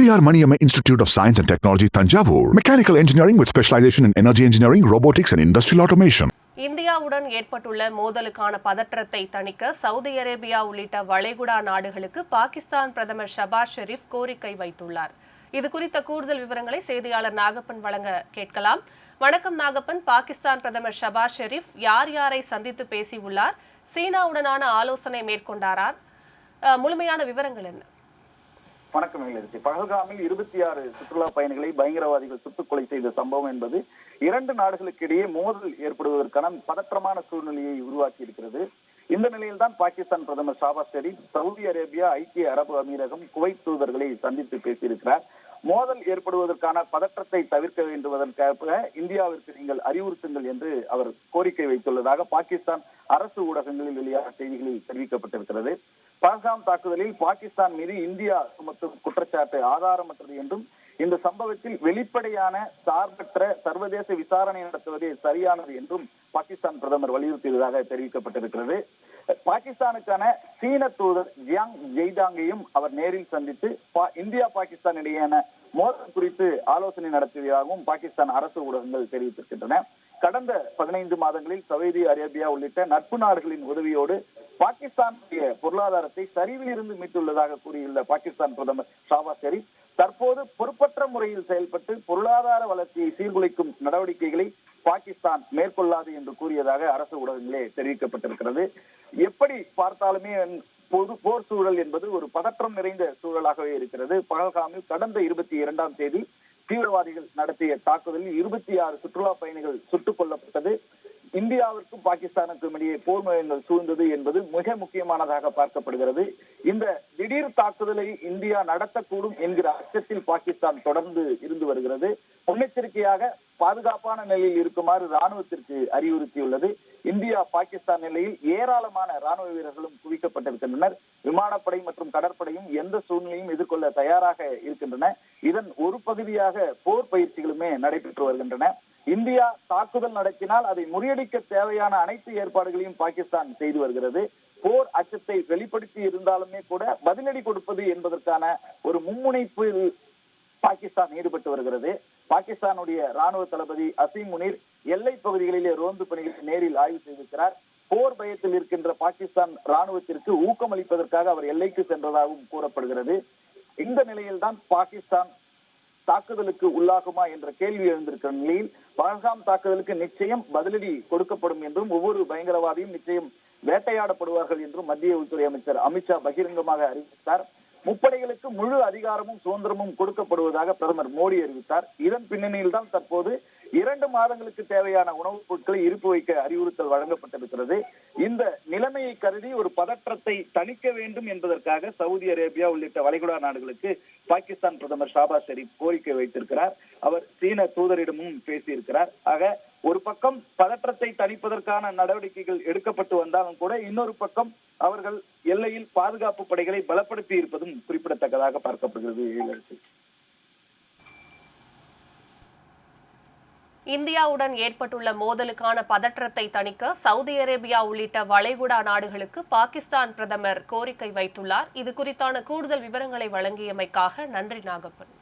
Periyar Maniammai institute of science and technology Thanjavur mechanical engineering with specialisation in energy engineering robotics and industrial automation இந்தியாவுடன் ஏற்பட்டுள்ள மோதலுக்கான பதற்றத்தை தணிக்க Saudi Arabia உள்ளிட்ட வளைகுடா நாடுகளுக்கு பாகிஸ்தான் பிரதமர் ஷபாஸ் ஷெரீப் கோரிக்கை வைத்துள்ளார். இது குறித்த கூடுதல் விவரங்களை செய்தியாளர் நாகப்பன் வழங்க கேட்கலாம். வணக்கம் நாகப்பன். பாகிஸ்தான் பிரதமர் ஷபாஸ் ஷெரீப் யார் யாரை சந்தித்து பேசியுள்ளார்? சீனாவுடனான ஆலோசனை மேற்கொண்டாரார் முழுமையான விவரங்கள் என்ன? வணக்கம் இளவரசி பகல்காமில் இருபத்தி ஆறு சுற்றுலா பயணிகளை பயங்கரவாதிகள் சுட்டுக் கொலை செய்த சம்பவம் என்பது இரண்டு நாடுகளுக்கு இடையே மோதல் ஏற்படுவதற்கான பதற்றமான சூழ்நிலையை உருவாக்கி இருக்கிறது இந்த நிலையில்தான் பாகிஸ்தான் பிரதமர் ஷாபாஸ் ஷெரீப் சவுதி அரேபியா ஐக்கிய அரபு அமீரகம் குவைத் தூதர்களை சந்தித்து பேசியிருக்கிறார். மோதல் ஏற்படுவதற்கான பதற்றத்தை தவிர்க்க வேண்டுவதற்காக இந்தியாவிற்கு நீங்கள் அறிவுறுத்துங்கள் என்று அவர் கோரிக்கை வைத்துள்ளதாக பாகிஸ்தான் அரசு ஊடகங்களில் வெளியான செய்திகளில் தெரிவிக்கப்பட்டிருக்கிறது. பஹல்காம் தாக்குதலில் பாகிஸ்தான் மீது இந்தியா சுமத்தும் குற்றச்சாட்டு ஆதாரமற்றது என்றும் இந்த சம்பவத்தில் வெளிப்படையான சார்பற்ற சர்வதேச விசாரணை நடத்துவதே சரியானது என்றும் பாகிஸ்தான் பிரதமர் வலியுறுத்தியதாக தெரிவிக்கப்பட்டிருக்கிறது. பாகிஸ்தானுக்கான சீன தூதர் ஜியாங் ஜெய்டாங்கையும் அவர் நேரில் சந்தித்து பா- இந்தியா பாகிஸ்தான் இடையேயான மோதல் குறித்து ஆலோசனை நடத்தியதாகவும் பாகிஸ்தான் அரசு ஊடகங்கள் தெரிவித்திருக்கின்றன. கடந்த பதினைந்து மாதங்களில் சவுதி அரேபியா உள்ளிட்ட நட்பு நாடுகளின் உதவியோடு பாகிஸ்தானுடைய பொருளாதாரத்தை சரிவில் இருந்து மீட்டுள்ளதாக கூறியுள்ள பாகிஸ்தான் பிரதமர் ஷாபாஸ் ஷெரீப் தற்போது பொறுப்பற்ற முறையில் செயல்பட்டு பொருளாதார வளர்ச்சியை சீர்குலைக்கும் நடவடிக்கைகளை பாகிஸ்தான் மேற்கொள்ளாது என்று கூறியதாக அரசு ஊடகங்களே தெரிவிக்கப்பட்டிருக்கிறது. எப்படி பார்த்தாலுமே பொது போர் சூழல் என்பது ஒரு பதற்றம் நிறைந்த சூழலாகவே இருக்கிறது. பகல்காமில் கடந்த இருபத்தி இரண்டாம் தேதி தீவிரவாதிகள் நடத்திய தாக்குதலில் இருபத்தி ஆறு சுற்றுலா பயணிகள் சுட்டுக் கொல்லப்பட்டது. இந்தியாவிற்கும் பாகிஸ்தானுக்கும் இடையே போர் மையங்கள் சூழ்ந்தது என்பது மிக முக்கியமானதாக பார்க்கப்படுகிறது. இந்த திடீர் தாக்குதலை இந்தியா நடத்தக்கூடும் என்கிற அச்சத்தில் பாகிஸ்தான் தொடர்ந்து இருந்து வருகிறது. முன்னெச்சரிக்கையாக பாதுகாப்பான நிலையில் இருக்குமாறு ராணுவத்திற்கு அறிவுறுத்தியுள்ளது. இந்தியா பாகிஸ்தான் நிலையில் ஏராளமான ராணுவ வீரர்களும் குவிக்கப்பட்டிருக்கின்றனர். விமானப்படை மற்றும் கடற்படையும் எந்த சூழ்நிலையும் எதிர்கொள்ள தயாராக இருக்கின்றன. இதன் ஒரு பகுதியாக போர் பயிற்சிகளுமே நடைபெற்று வருகின்றன. இந்தியா தாக்குதல் நடத்தினால் அதை முறியடிக்க தேவையான அனைத்து ஏற்பாடுகளையும் பாகிஸ்தான் செய்து வருகிறது. போர் அச்சத்தை வெளிப்படுத்தி இருந்தாலுமே கூட பதிலடி கொடுப்பது என்பதற்கான ஒரு மும்முனைப்பில் பாகிஸ்தான் ஈடுபட்டு வருகிறது. பாகிஸ்தானுடைய ராணுவ தளபதி அசீம் முனீர் எல்லை பகுதிகளிலே ரோந்து பணிகளை நேரில் ஆய்வு செய்திருக்கிறார். போர் பயத்தில் இருக்கின்ற பாகிஸ்தான் ராணுவத்திற்கு ஊக்கமளிப்பதற்காக அவர் எல்லைக்கு சென்றதாகவும் கூறப்படுகிறது. இந்த நிலையில்தான் பாகிஸ்தான் தாக்குதலுக்கு உள்ளாகுமா என்ற கேள்வி எழுந்திருக்கிற நிலையில் பகல்காம் தாக்குதலுக்கு நிச்சயம் பதிலடி கொடுக்கப்படும் என்றும் ஒவ்வொரு பயங்கரவாதியும் நிச்சயம் வேட்டையாடப்படுவார்கள் என்றும் மத்திய உள்துறை அமைச்சர் அமித்ஷா பகிரங்கமாக அறிவித்தார். முப்படைகளுக்கு முழு அதிகாரமும் சுதந்திரமும் கொடுக்கப்படுவதாக பிரதமர் மோடி அறிவித்தார். இதன் பின்னணியில் தான் தற்போது இரண்டு மாதங்களுக்கு தேவையான உணவுப் பொருட்களை இருப்பு வைக்க அறிவுறுத்தல் வழங்கப்பட்டிருக்கிறது. இந்த நிலைமையை கருதி ஒரு பதற்றத்தை தணிக்க வேண்டும் என்பதற்காக சவுதி அரேபியா உள்ளிட்ட வளைகுடா நாடுகளுக்கு பாகிஸ்தான் பிரதமர் ஷாபாஸ் ஷெரீப் கோரிக்கை வைத்திருக்கிறார். அவர் சீன தூதரிடமும் பேசியிருக்கிறார். ஆக ஒரு பக்கம் பதற்றத்தை தணிப்பதற்கான நடவடிக்கைகள் எடுக்கப்பட்டு வந்தாலும் கூட இன்னொரு பக்கம் அவர்கள் எல்லையில் பாதுகாப்பு படைகளை பலப்படுத்தி இருப்பதும் குறிப்பிடத்தக்கதாக பார்க்கப்படுகிறது. இந்தியாவுடன் ஏற்பட்டுள்ள மோதலுக்கான பதற்றத்தை தணிக்க சவுதி அரேபியா உள்ளிட்ட வளைகுடா நாடுகளுக்கு பாகிஸ்தான் பிரதமர் கோரிக்கை வைத்துள்ளார். இது குறித்தான கூடுதல் விவரங்களை வழங்கியமைக்காக நன்றி நாகப்பன்.